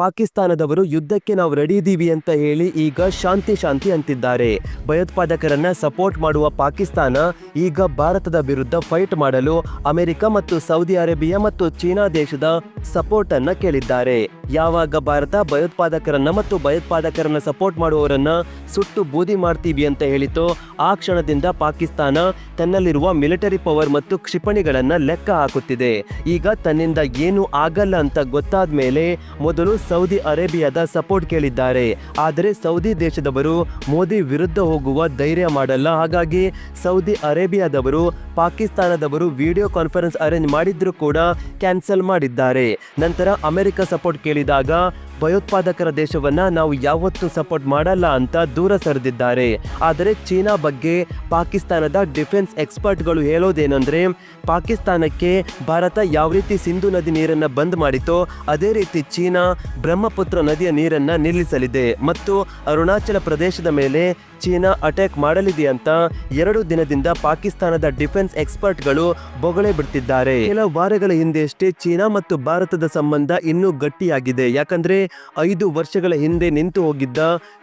ಪಾಕಿಸ್ತಾನದವರು ಯುದ್ಧಕ್ಕೆ ನಾವು ರೆಡಿ ಇದ್ದೀವಿ ಅಂತ ಹೇಳಿ ಈಗ ಶಾಂತಿ ಶಾಂತಿ ಅಂತಿದ್ದಾರೆ. ಭಯೋತ್ಪಾದಕರನ್ನ ಸಪೋರ್ಟ್ ಮಾಡುವ ಪಾಕಿಸ್ತಾನ ಈಗ ಭಾರತದ ವಿರುದ್ಧ ಫೈಟ್ ಮಾಡಲು ಅಮೆರಿಕ ಮತ್ತು ಸೌದಿ ಅರೇಬಿಯಾ ಮತ್ತು ಚೀನಾ ದೇಶದ ಸಪೋರ್ಟ್ ಅನ್ನ ಕೇಳಿದ್ದಾರೆ. ಯಾವಾಗ ಭಾರತ ಭಯೋತ್ಪಾದಕರನ್ನ ಮತ್ತು ಭಯೋತ್ಪಾದಕರನ್ನ ಸಪೋರ್ಟ್ ಮಾಡುವವರನ್ನ ಸುಟ್ಟು ಬೂದಿ ಮಾಡ್ತೀವಿ ಅಂತ ಹೇಳಿತೋ, ಆ ಕ್ಷಣದಿಂದ ಪಾಕಿಸ್ತಾನ ತನ್ನಲ್ಲಿರುವ ಮಿಲಿಟರಿ ಪವರ್ ಮತ್ತು ಕ್ಷಿಪಣಿಗಳನ್ನ ಲೆಕ್ಕ ಹಾಕುತ್ತಿದೆ. ಈಗ ತನ್ನಿಂದ ಏನು ಆಗಲ್ಲ ಅಂತ ಗೊತ್ತಾದ ಮೇಲೆ ಮೊದಲು ಸೌದಿ ಅರೇಬಿಯಾದ ಸಪೋರ್ಟ್ ಕೇಳಿದ್ದಾರೆ. ಆದರೆ ಸೌದಿ ದೇಶದವರು ಮೋದಿ ವಿರುದ್ಧ ಹೋಗುವ ಧೈರ್ಯ ಮಾಡಲ್ಲ. ಹಾಗಾಗಿ ಸೌದಿ ಅರೇಬಿಯಾದವರು, ಪಾಕಿಸ್ತಾನದವರು ವಿಡಿಯೋ ಕಾನ್ಫರೆನ್ಸ್ ಅರೇಂಜ್ ಮಾಡಿದ್ರು ಕೂಡ ಕ್ಯಾನ್ಸಲ್ ಮಾಡಿದ್ದಾರೆ. ನಂತರ ಅಮೆರಿಕ ಸಪೋರ್ಟ್ ಕೇಳಿದಾಗ ಭಯೋತ್ಪಾದಕರ ದೇಶವನ್ನ ನಾವು ಯಾವತ್ತೂ ಸಪೋರ್ಟ್ ಮಾಡಲ್ಲ ಅಂತ ದೂರ ಸರಿದಿದ್ದಾರೆ. ಆದರೆ ಚೀನಾ ಬಗ್ಗೆ ಪಾಕಿಸ್ತಾನದ ಡಿಫೆನ್ಸ್ ಎಕ್ಸ್ಪರ್ಟ್ಗಳು ಹೇಳೋದೇನೆಂದರೆ, ಪಾಕಿಸ್ತಾನಕ್ಕೆ ಭಾರತ ಯಾವ ರೀತಿ ಸಿಂಧು ನದಿ ನೀರನ್ನು ಬಂದ್ ಮಾಡಿತೋ, ಅದೇ ರೀತಿ ಚೀನಾ ಬ್ರಹ್ಮಪುತ್ರ ನದಿಯ ನೀರನ್ನು ನಿಲ್ಲಿಸಲಿದೆ. ಮತ್ತು ಅರುಣಾಚಲ ಪ್ರದೇಶದ ಮೇಲೆ ಚೀನಾ ಅಟ್ಯಾಕ್ ಮಾಡಲಿದೆ ಅಂತ ಎರಡು ದಿನದಿಂದ ಪಾಕಿಸ್ತಾನದ ಡಿಫೆನ್ಸ್ ಎಕ್ಸ್ಪರ್ಟ್ಗಳು ಬೊಗಳೆ ಬಿಡ್ತಿದ್ದಾರೆ. ಕೆಲವು ವಾರಗಳ ಹಿಂದೆಯಷ್ಟೇ ಚೀನಾ ಮತ್ತು ಭಾರತದ ಸಂಬಂಧ ಇನ್ನೂ ಗಟ್ಟಿಯಾಗಿದೆ. ಯಾಕಂದ್ರೆ ಐದು ವರ್ಷಗಳ ಹಿಂದೆ ನಿಂತು ಹೋಗಿದ್ದ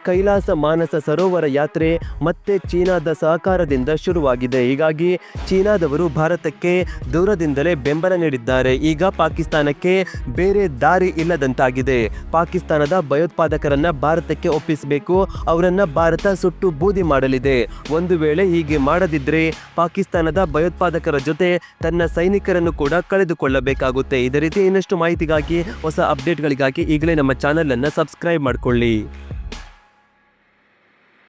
ಕೈಲಾಸ ಮಾನಸ ಸರೋವರ ಯಾತ್ರೆ ಮತ್ತೆ ಚೀನಾದ ಸಹಕಾರದಿಂದ ಶುರುವಾಗಿದೆ. ಹೀಗಾಗಿ ಚೀನಾದವರು ಭಾರತಕ್ಕೆ ದೂರದಿಂದಲೇ ಬೆಂಬಲ ನೀಡಿದ್ದಾರೆ. ಈಗ ಪಾಕಿಸ್ತಾನಕ್ಕೆ ಬೇರೆ ದಾರಿ ಇಲ್ಲದಂತಾಗಿದೆ. ಪಾಕಿಸ್ತಾನದ ಭಯೋತ್ಪಾದಕರನ್ನ ಭಾರತಕ್ಕೆ ಒಪ್ಪಿಸಬೇಕು. ಅವರನ್ನ ಭಾರತ ಸುಟ್ಟು ಬೂದಿ ಮಾಡಲಿದೆ. ಒಂದು ವೇಳೆ ಹೀಗೆ ಮಾಡದಿದ್ರೆ ಪಾಕಿಸ್ತಾನದ ಭಯೋತ್ಪಾದಕರ ಜೊತೆ ತನ್ನ ಸೈನಿಕರನ್ನು ಕೂಡ ಕಳೆದುಕೊಳ್ಳಬೇಕಾಗುತ್ತೆ. ಇದೇ ರೀತಿ ಇನ್ನಷ್ಟು ಮಾಹಿತಿಗಾಗಿ ಹೊಸ ಅಪ್ಡೇಟ್ಗಳಿಗಾಗಿ ಈಗಲೇ ನಮ್ಮ ಚಾನಲ್ ಅನ್ನ ಸಬ್ಸ್ಕ್ರೈಬ್ ಮಾಡ್ಕೊಳ್ಳಿ.